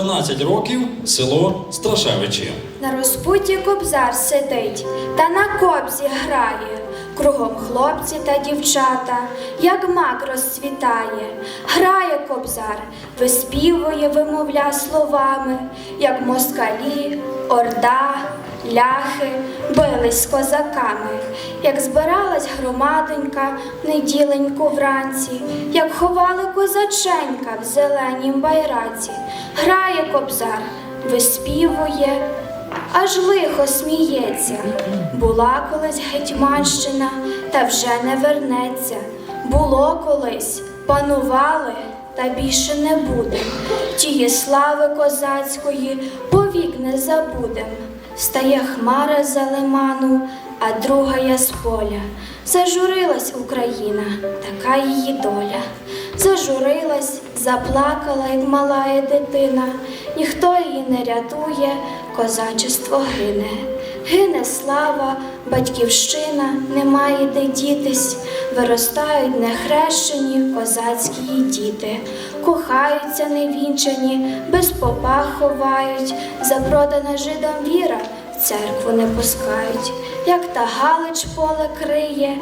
14 років село Страшевичі. На розпуті кобзар сидить та на кобзі грає. Кругом хлопці та дівчата, як мак розцвітає. Грає кобзар, виспівує, вимовля словами, як москалі, орда, ляхи бились з козаками, як збиралась громадонька в неділеньку вранці, як ховали козаченька в зеленім байраці. Грає кобзар, виспівує, аж лихо сміється. Була колись гетьманщина, та вже не вернеться. Було колись, панували, та більше не буде. Тієї слави козацької повік не забудем. Стає хмара за лиману, а друга я з поля. Зажурилась Україна, така її доля. Зажурилась, заплакала, як малая дитина. Ніхто її не рятує, козачество гине. Гине слава, батьківщина, немає де дітись. Виростають нехрещені козацькі діти, кохаються невінчані, без попа ховають, запродана жидом віра церкву не пускають, як та галич поле криє,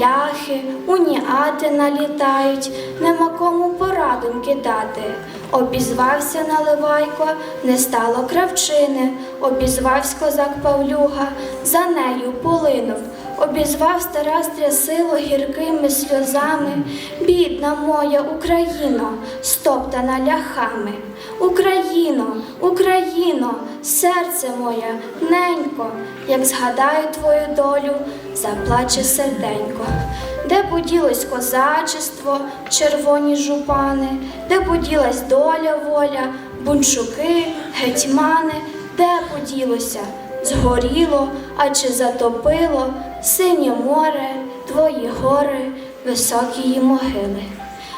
ляхи, уніати налітають, нема кому порадоньки дати. Обізвався наливайко, не стало кравчини, обізвався козак Павлюга, за нею полинув, обізвав стара стрясило гіркими сльозами, бідна моя Україно, стоптана ляхами. Україно, Україно, серце моє, ненько, як згадаю твою долю, заплаче серденько. Де поділось козачество, червоні жупани, де поділась доля воля, бунчуки, гетьмани, де поділося, згоріло, а чи затопило синє море, твої гори, високі могили.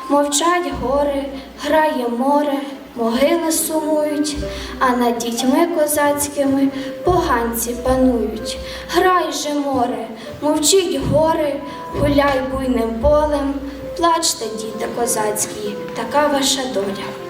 Мовчать гори, грає море, могили сумують, а над дітьми козацькими поганці панують. Грай же море, мовчіть гори, гуляй буйним полем, плачте, діти козацькі, така ваша доля.